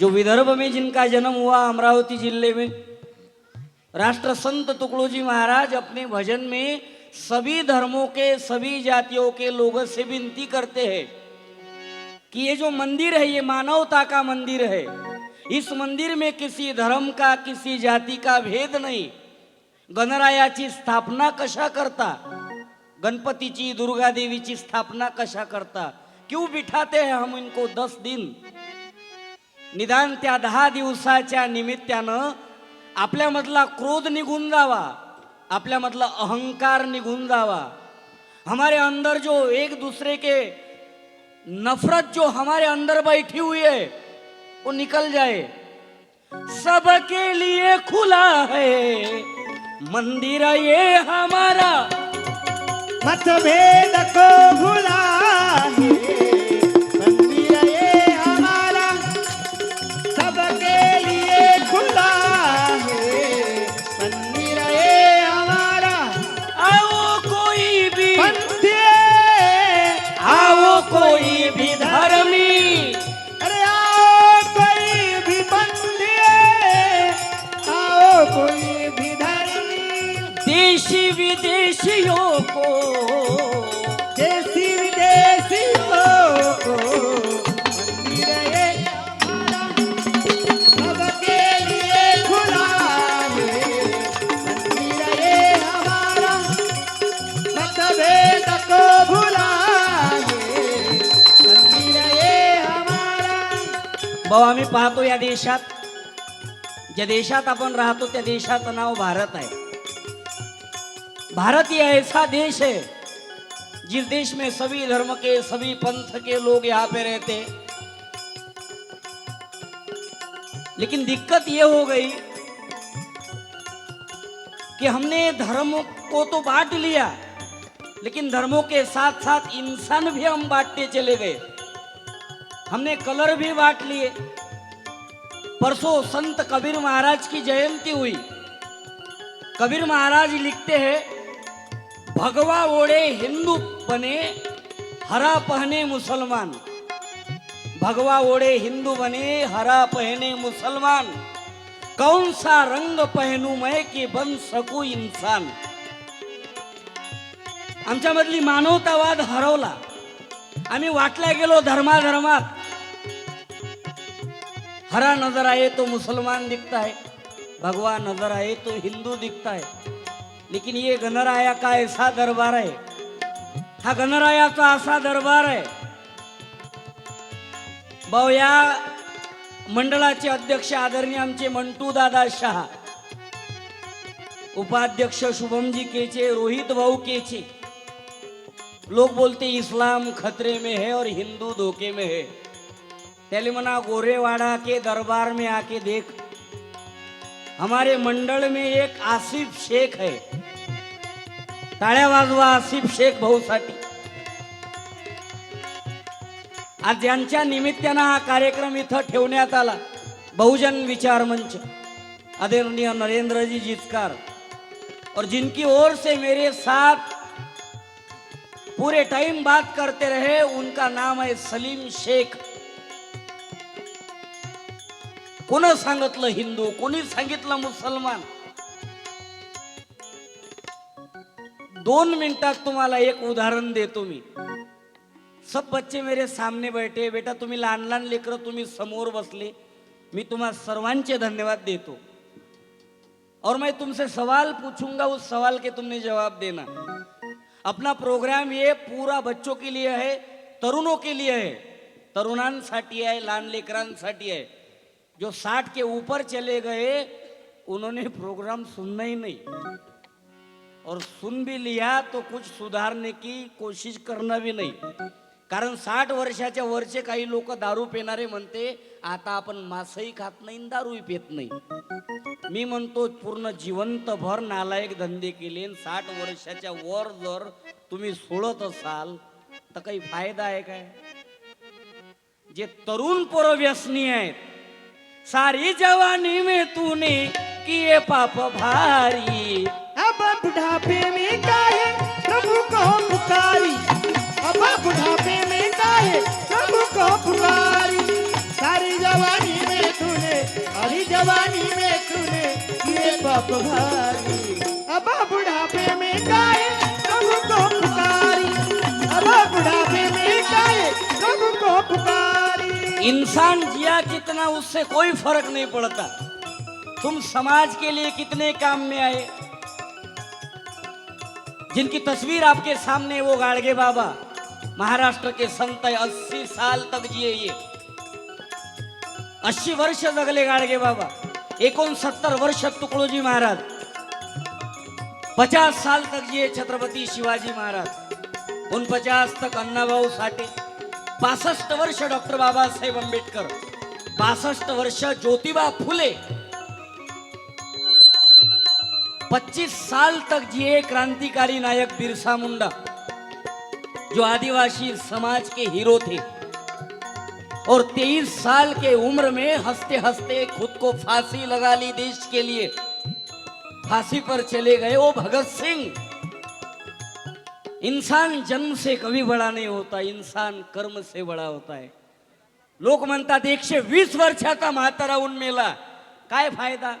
जो विदर्भ में जिनका जन्म हुआ अमरावती ज़िले में, राष्ट्र संत तुकडोजी महाराज अपने भजन में सभी धर्मों के, सभी जातियों के लोगों से विनती करते हैं कि ये जो मंदिर है, ये मानवता का मंदिर है। इस मंदिर में किसी धर्म का, किसी जाति का भेद नहीं। गणरायाची स्थापना कशा करता? गणपति की दुर्गा देवी की स्थापना कशा करता? क्यों बिठाते हैं हम इनको दस दिन? निदान त्या दहा दिवसाच्या निमित्तानं आपल्यामधला क्रोध निघून जावा आपल्यामधला अहंकार निघून जावा. हमारे अंदर जो एक दूसरे के नफरत जो हमारे अंदर बैठी हुई है वो निकल जाए। सबके लिए खुला है मंदिर ये हमारा। मतभेद को भुला है विदेशियों को देसी विदेशियों को मंदिर ये सबके लिए खुला है। मंदिर ये हमारा मतभेद को भुला है। मंदिर ये हमारा भाऊ आम्ही पाहतो या देशात ज्या देशात आपण राहतो त्या देशाचं नाव भारत आहे. भारत ये ऐसा देश है, जिस देश में सभी धर्म के, सभी पंथ के लोग यहाँ पे रहते लेकिन दिक्कत ये हो गई कि हमने धर्म को तो बांट लिया, लेकिन धर्मों के साथ साथ इंसान भी हम बांटते चले गए। हमने कलर भी बांट लिए। परसों संत कबीर महाराज की जयंती हुई। कबीर महाराज लिखते हैं भगवा ओढ़े हिंदू बने हरा पहने मुसलमान। भगवा ओढ़े हिंदू बने हरा पहने मुसलमान। कौन सा रंग पहनू मैं कि बन सकू इंसान? आमच्यामधली मानवतावाद हरवला। आम्ही वाटल्या गेलो धर्माधर्मात। हरा नजर आहे तो मुसलमान दिखता है भगवा नजर आहे तो हिंदू दिखता है लेकिन ये गणराया का ऐसा दरबार है? हा गणरायाचा असा दरबार आहे भाऊ या मंडळाचे अध्यक्ष आदरणीय आमचे मंटू दादा शहा उपाध्यक्ष शुभमजी केचे रोहित भाऊ केचे लोग बोलते इस्लाम खतरे में है और हिंदू धोखे में है. पहले मना गोरेवाड़ा के दरबार में आके देख हमारे मंडल में एक आसिफ शेख है टाळ्या वाजवा आसिफ शेख भाऊसाठी. आज ज्यांच्या निमित्तानं हा कार्यक्रम इथं ठेवण्यात आला. बहुजन विचार मंच. आदरणीय नरेंद्र जी और जिनकी ओर से मेरे साथ पूरे टाइम बात करते रहे उनका नाम है सलीम शेख. कोण सांगितलं हिंदू कोणी सांगितलं मुसलमान? दोन मिनिटात तुम्हाला एक उदाहरण देतो मी. सब बच्चे मेरे सामने बैठे बेटा तुम्ही लहान लहान लेकरं तुम्ही समोर बसले मी तुम्हा सर्वांचे धन्यवाद देतो. और मैं तुमसे सवाल पूछूंगा उस सवाल के तुमने जवाब देना. अपना प्रोग्राम ये पूरा बच्चों के लिए है तरुणों के लिए है. तरुणांसाठी आहे लहान लेकरांसाठी आहे जो साठ के ऊपर चले गए उन्होंने प्रोग्राम सुनना ही नहीं. और सुन भी लिया तो कुछ सुधारने की कोशिश करना भी नाही। कारण साठ वर्षाच्या वरचे काही लोक दारू पिणारे म्हणते आता आपण मासही खात नाही आणि दारूही पित नाही. मी म्हणतो पूर्ण जिवंतभर नालायक धंदे केले साठ वर्षाच्या वर जर तुम्ही सोडत असाल तर काही फायदा आहे काय? जे तरुण पोरं व्यसनी आहेत सारी जवानी मे तूने किए पाप भारी अब बुढ़ापे में काहे प्रभु को पुकारी। अब बुढ़ापे में काहे प्रभु को पुकारी। सारी जवानी में अभी जवानी में तूने ये पाप भारी। अब बुढ़ापे में गाय प्रभु को पुकारी। अब बुढ़ापे में गाय प्रभु को पुकारी। इंसान जिया कितना, उससे कोई फ़र्क नहीं पड़ता। तुम समाज के लिए कितने काम में आए? जिनकी तस्वीर आपके सामने वो गाड़गे बाबा। महाराष्ट्र के संत है अस्सी साल तक जिए ये। अस्सी वर्ष जगले गाडगे बाबा। एकोणसत्तर वर्ष तुकडोजी महाराज। पचास साल तक जिए छत्रपति शिवाजी महाराज। उन पचास तक अन्नाभाऊ साठे। पासष्ट वर्ष डॉक्टर बाबासाहेब आंबेडकर। पासष्ट वर्ष ज्योतिबा फुले। पच्चीस साल तक जिए क्रांतिकारी नायक बिरसा मुंडा जो आदिवासी समाज के हीरो थे। और तेईस साल के उम्र में हंसते हंसते खुद को फांसी लगा ली देश के लिए। फांसी पर चले गए वो भगत सिंह। इंसान जन्म से कभी बड़ा नहीं होता इंसान कर्म से बड़ा होता है। लोक म्हणतात एकशे वीस वर्षाचा म्हातारा उन्मेला काय फायदा?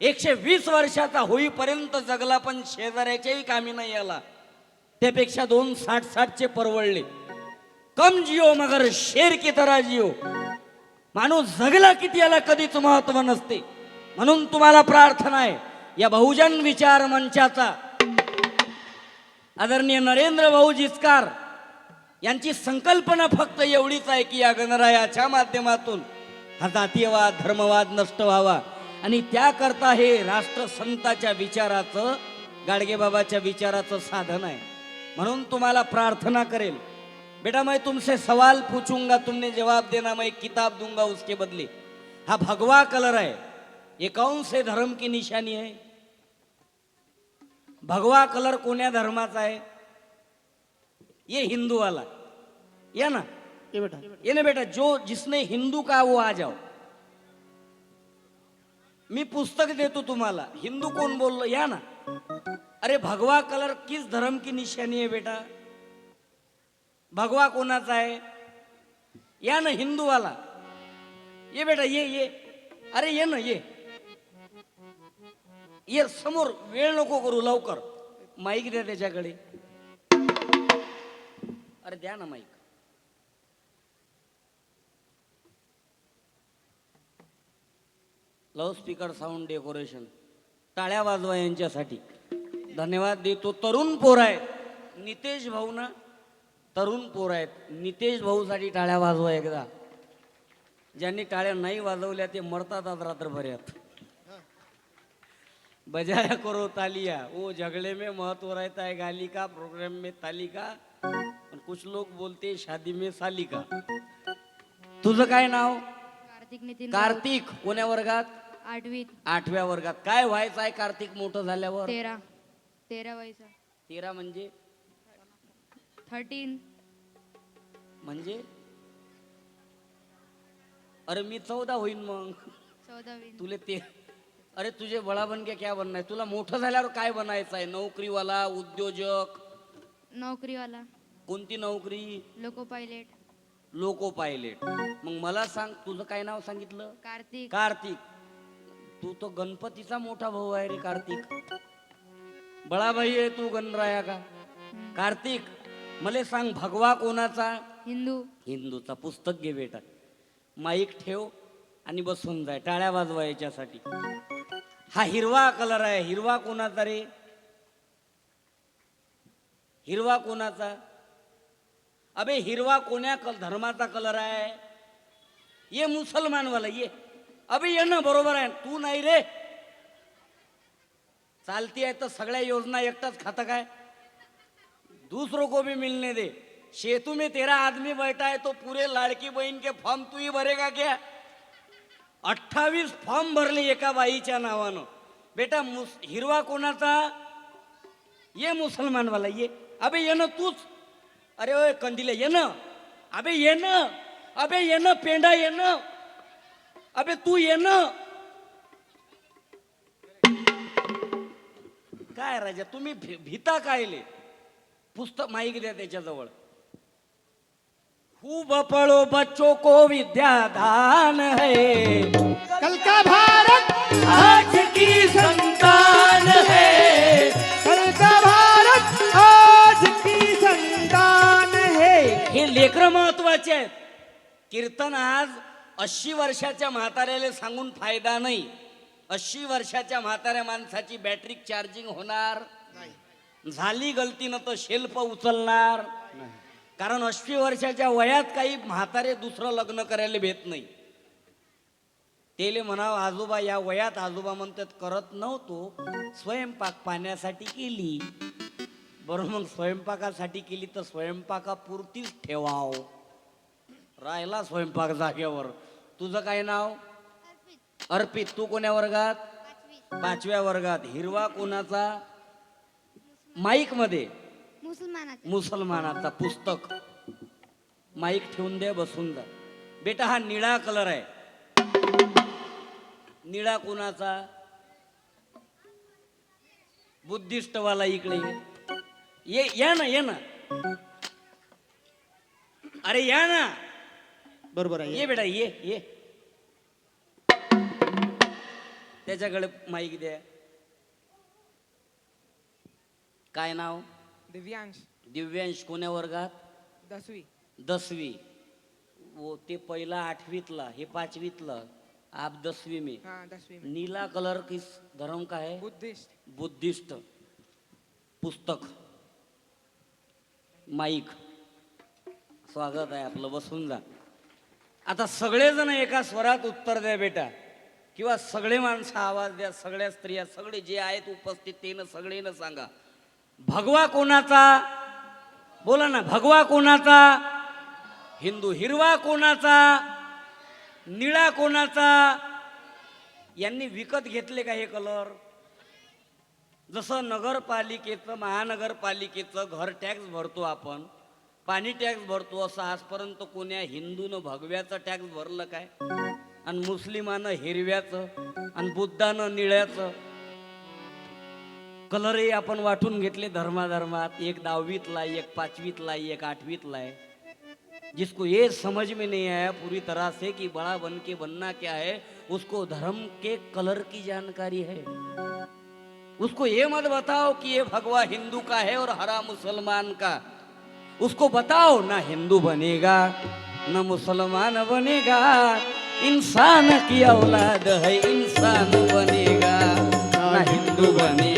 एकशे वीस वर्षाचा होईपर्यंत जगला पण शेजाऱ्याच्याही कामी नाही आला. त्यापेक्षा दोन साठ साठचे परवडले. कम जिओ मगर शेर की तरह जिओ. माणूस जगला किती याला कधीच महत्त्व नसते. म्हणून तुम्हाला प्रार्थना आहे या बहुजन विचार मंचाचा. आदरणीय नरेंद्र भाऊ जिचकार यांची संकल्पना फक्त एवढीच आहे की या गणरायाच्या माध्यमातून हा जातीयवाद धर्मवाद नष्ट व्हावा. आणि त्याकरता हे राष्ट्रसंताच्या विचाराचं गाडगेबाबाच्या विचाराचं साधन आहे. म्हणून तुम्हाला प्रार्थना करेल. बेटा मैं तुमसे सवाल पूछूंगा तुमने जवाब देना मैं किताब दूंगा उसके बदले. हा भगवा कलर है ये कौन से धर्म की निशानी है भगवा कलर कोण्या धर्माचा आहे? ये हिंदू वाला या ना? ये बेटा. ये ना बेटा जो जिसने हिंदू का वो आ जाओ. मी पुस्तक देतो तुम्हाला. हिंदू कोण बोललो? या ना. अरे भगवा कलर किस धर्म की निशानी आहे बेटा? भगवा कोणाचा आहे? या ना हिंदूवाला. ये बेटा ये ये. अरे ये ना ये. ये समोर वेळ नको करू लवकर. माईक द्या त्याच्याकडे. अरे द्या ना माईक. लाऊडस्पीकर साऊंड डेकोरेशन टाळ्या वाजवा यांच्यासाठी. धन्यवाद देतो. तरुण पोर आहेत. नितेश भाऊ ना तरुण पोर आहेत. नितेश भाऊसाठी टाळ्या वाजवा एकदा. ज्यांनी टाळ्या नाही वाजवल्या ते मरतात आज रात्रभरात. बजाया करो तालिया. वो झगड़े में महत्त्व रहता है गाली का प्रोग्राम में ताली का और कुछ लोग बोलते शादी में साली का तुझं काय नाव? कार्तिक नितीन कार्तिक. कोण्या वर्गात? आठवीत. आठव्या वर्गात. काय व्हायचं आहे कार्तिक? मोठं झाल्यावर? तेरा. तेरा वयचा तेरा म्हणजे? थर्टीन. म्हणजे? अरे मी चौदा होईन मग. चौदावी तुले ते अरे तुझे बळा बन के क्या बनना है तुला मोठं झाल्यावर काय बनायचं आहे? नोकरीवाला उद्योजक? नोकरीवाला. कोणती नोकरी? Loco pilot. Loco pilot. मग मला सांग तुझं काय नाव सांगितलं? कार्तिक. कार्तिक. तू तो गणपतीचा मोठा भाऊ आहे रे कार्तिक. बळाबाई आहे तू गणराया का? कार्तिक मला सांग भगवा कोणाचा? हिंदू. हिंदूचा पुस्तक घे बेटा. माईक ठेव आणि बसून जाय टाळ्या वाजवा याच्यासाठी. हा हिरवा कलर आहे हिरवा कोणाचा रे? हिरवा कोणाचा? अबे हिरवा कोण्या कल धर्माचा कलर आहे? ये मुसलमान वाला ये. अबे ये ना बरोबर आहे. तू नाही रे. चालती आहे तर सगळ्या योजना एकटाच खाता काय? दूसरों को भी मिलने दे. सेतु में तेरा आदमी बैठा है तो पूरे लाड़की बहीण के फॉर्म तू ही भरेगा क्या? अठ्ठावीस फॉर्म भरले एका बाईच्या नावानं. बेटा मुस हिरवा कोणाचा? ये मुसलमानवाला ये. अबे ये ना तूच. अरे ओय कंदिले ये ना. अबे ये ना. अबे ये ना पेंडा ये ना. अबे तू ये ना. काय राजा तुम्ही भी, भीता कायले पुस्तक माहिती द्या त्याच्याजवळ. खूब पळो बच्चो को विद्यादान है. कल का भारत? आज की संतान है. कल का भारत? आज की संतान है. हे लेकर महत्त्वाचे आहेत. कीर्तन आज ऐंशी वर्षाच्या म्हाताऱ्याला सांगून फायदा नाही. ऐंशी वर्षाच्या म्हाताऱ्या माणसाची बॅटरी चार्जिंग होणार. झाली गलतीनं तर शेल्फ उचलणार. कारण ऐंशी वर्षाच्या वयात काही म्हातारे दुसरं लग्न करायला भेट नाही. तेले म्हणावं आजोबा या वयात आजोबा म्हणतात करत नव्हतो. स्वयंपाक पाण्यासाठी केली. बरं मग स्वयंपाकासाठी केली तर स्वयंपाकापुरतीच ठेवाव. राहिला स्वयंपाक जागेवर. तुझं काय नाव? अर्पित. तू कोण्या वर्गात? पाचव्या वर्गात. हिरवा कोणाचा? माईकमध्ये. मुसलमानाचा. मुसलमानाचा. पुस्तक. माईक ठेवून दे बसून जा. बेटा हा निळा कलर आहे. निळा कोणाचा? बुद्धिस्टवाला इकडे. ये या ना ये ना. अरे या ना. बरोबर आहे. ये बेटा ये ये. त्याच्याकडे माईक द्या. काय नाव? दिव्यांश. दिव्यांश कोण्या वर्गात? दसवी. दसवी. वो ते पहिला आठवीतला हे पाचवीतलं. आप दसवी में. हाँ दसवीं में. नीला कलर किस धर्म का है? बुद्धिस्ट. बुद्धिस्ट. पुस्तक. माईक स्वागत आहे आपलं बसून जा. आता सगळेजण एका स्वरात उत्तर द्या बेटा. किंवा सगळे माणसं आवाज द्या सगळ्या स्त्रिया सगळे जे आहेत उपस्थित तेनं सगळेनं सांगा. भगवा कोणाचा? बोला ना भगवा कोणाचा? हिंदू हिरवा कोणाचा? निळा कोणाचा? यांनी विकत घेतले का हे कलर जसं नगरपालिकेचं महानगरपालिकेचं घर टॅक्स भरतो आपण पाणी टॅक्स भरतो असं आजपर्यंत कोण्या हिंदूनं भगव्याचं टॅक्स भरलं काय? आणि मुस्लिमानं हिरव्याचं आणि बुद्धानं निळ्याचं. कलरही आपण वाटून घेतले धर्माधर्मात. एक दहावीतला एक पाचवीतला एक आठवीतला आहे. जिसको ये समझ में नहीं आया पूरी तरह से कि बड़ा बन के बनना क्या है उसको धर्म के कलर की जानकारी है। उसको ये मत बताओ कि ये भगवा हिंदू का है और हरा मुसलमान का। उसको बताओ ना हिंदू बनेगा ना मुसलमान बनेगा। इंसान की औलाद है इंसान बनेगा ना हिंदू बनेगा।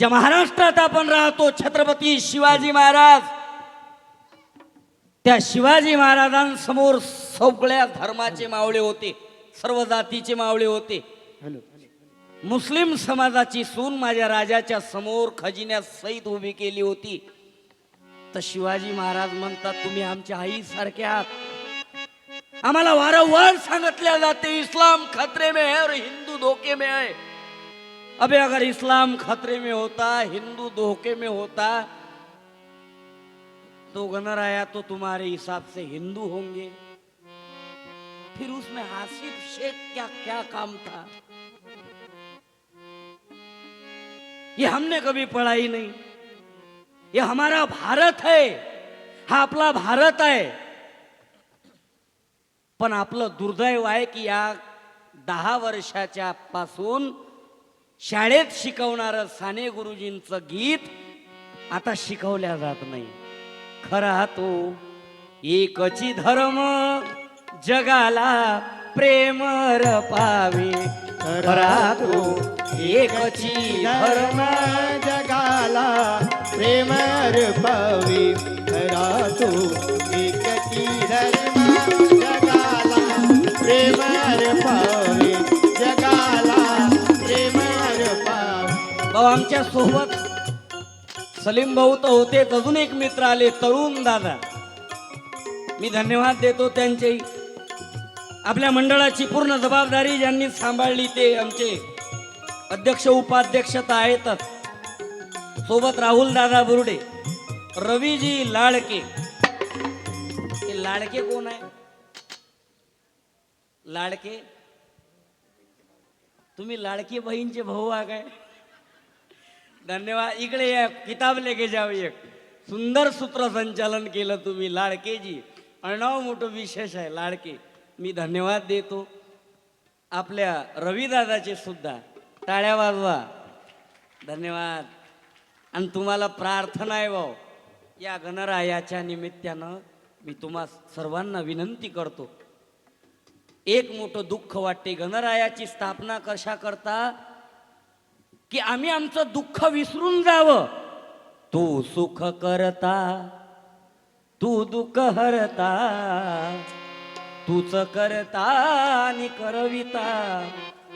ज्या महाराष्ट्रात आपण राहतो छत्रपती शिवाजी महाराज त्या शिवाजी महाराजांसमोर सगळ्या धर्माचे मावळे होते सर्व जातीचे मावळे होते. मुस्लिम समाजाची सून माझ्या राजाच्या समोर खजिन्यात सहित उभी केली होती. तर शिवाजी महाराज म्हणतात तुम्ही आमच्या आई सारखे आहात. आम्हाला वारंवार सांगितल्या जाते इस्लाम खतरे में है और हिंदू धोके में है. अबे अगर इस्लाम खतरे में होता हिंदू धोखे में होता तो गणराया तो तुम्हारे हिसाब से हिंदू होंगे। फिर उसमें आसिफ शेख क्या क्या काम था? ये हमने कभी पढ़ा ही नहीं। ये हमारा भारत है। हा आपला भारत आहे पण आपलं दुर्दैव आहे की या दहा वर्षाच्या पासून शाळेत शिकवणारं साने गुरुजींचं गीत आता शिकवल्या जात नाही. खरा तो एकची धर्म जगाला प्रेमर पावे खरा तो एकची धर्म जगाला प्रेमर पावे खरा तो अहो आमच्यासोबत सलीम भाऊ तर होतेच. अजून एक मित्र आले तरुण दादा. मी धन्यवाद देतो त्यांचे. आपल्या मंडळाची पूर्ण जबाबदारी ज्यांनी सांभाळली ते आमचे अध्यक्ष उपाध्यक्ष तर आहेतच. सोबत राहुल दादा बुरडे रवीजी लाडके. हे लाडके कोण आहे? लाडके? तुम्ही लाडकी बहीणचे भाऊ आ काय? धन्यवाद. इकडे या किताब लेके जाऊ एक. सुंदर सूत्रसंचालन केलं तुम्ही लाडकेजी अणाव मोठं विशेष आहे लाडके. मी धन्यवाद देतो. आपल्या रविदादाचे सुद्धा. टाळ्या वाजवा. धन्यवाद. आणि तुम्हाला प्रार्थना आहे भाऊ. या गणरायाच्या निमित्तानं मी तुम्हा सर्वांना विनंती करतो. एक मोठं दुःख वाटते. गणरायाची स्थापना कशा करता? की आम्ही आमचं दुःख विसरून जावं. तू सुख करता तू दुःख हरता तूच करता आणि करविता.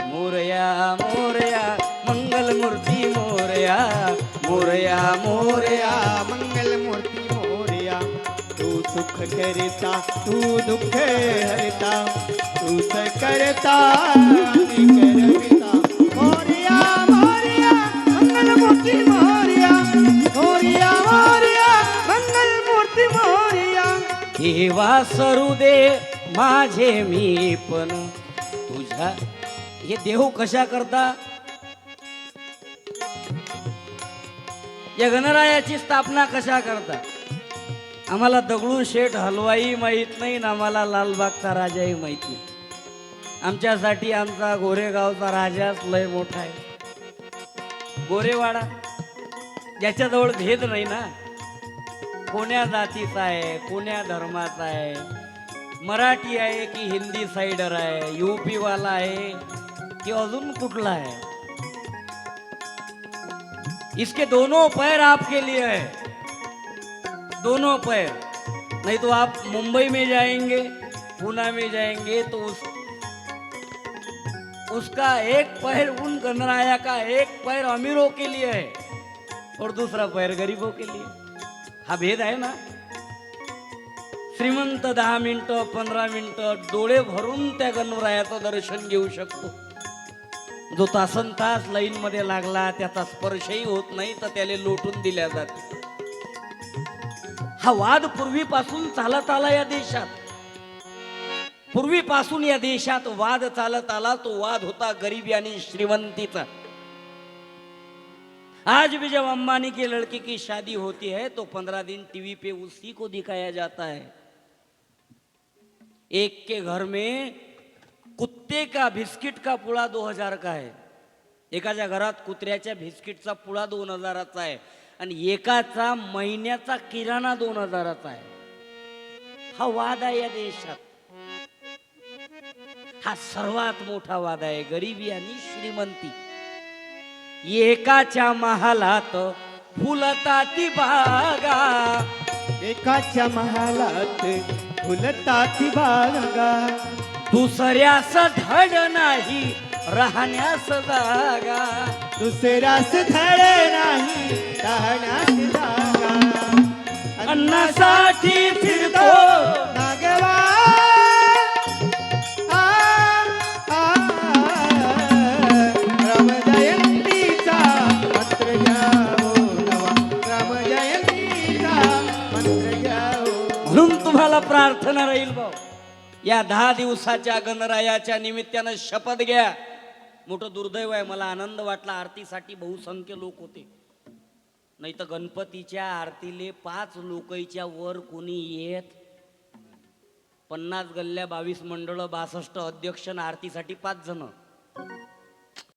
मोरया मोरया मंगलमूर्ती मोरया. मोरया मोरया मंगलमूर्ती मोरया. तू सुख करता तू दुःख हरता. तूच करता आणि करविता. देवा सरू दे माझे मी पण. तुझ्या हे देहू कशा करता? या गणरायाची स्थापना कशा करता? आम्हाला दगडू शेठ हलवाई माहीत नाही ना आम्हाला लालबागचा राजाही माहीत नाही. आमच्यासाठी आमचा गोरेगावचा राजाच लय मोठा आहे. गोरेवाडा ज्याच्याजवळ भेद नाही ना? कोण्या जातीचा आहे कोण्या धर्माचा आहे? मराठी आहे की हिंदी साइडर आहे यूपी वाला आहे कि अजून कुठला है इसके दोनों पैर आपके लिए है। दोनों पैर। नहीं तो आप मुंबई में जाएंगे पूना में जाएंगे तो उस उसका एक पैर उन गणराया का एक पैर अमीरों के लिए है और दूसरा पैर गरीबों के लिए। हा भेद आहे ना? श्रीमंत दहा मिनिटं पंधरा मिनिटं डोळे भरून त्या गणरायाचं दर्शन घेऊ शकतो. जो तासन तास लाईनमध्ये लागला त्याचा स्पर्शही होत नाही तर त्याला लोटून दिल्या जाते. हा वाद पूर्वीपासून चालत आला या देशात. पूर्वीपासून या देशात वाद चालत आला तो वाद होता गरिबी आणि श्रीमंतीचा आज भी जब अंबानी की लड़की की शादी होती है तो पंद्रह दिन टीवी पे उसी को दिखाया जाता है। एक के घर में कुत्ते का बिस्किट का पुडा दो हजार का आहे एकाच्या घरात कुत्र्याच्या बिस्किटचा पुळा दोन हजाराचा आहे आणि एकाचा महिन्याचा किराणा दोन हजाराचा आहे. हा वाद आहे या देशात. हा सर्वात मोठा वाद आहे गरिबी आणि श्रीमंती. एकाच्या महालात फुलता ती बागा. एकाच्या महालात फुलताती बागा. दुसऱ्यास धड नाही राहण्यास जागा. दुसऱ्यास धडे नाही राहण्यास जागा. अन्नासाठी फिरतो प्रार्थना राहील भाऊ. या दहा दिवसाच्या गणरायाच्या निमित्तानं शपथ घ्या. मोठं दुर्दैव आहे मला आनंद वाटला. आरतीसाठी बहुसंख्य लोक होते. नाही तर गणपतीच्या आरतीले पाच लोकईच्या वर कोणी येत? पन्नास गल्ल्या बावीस मंडळ बासष्ट अध्यक्ष आरतीसाठी पाच जण.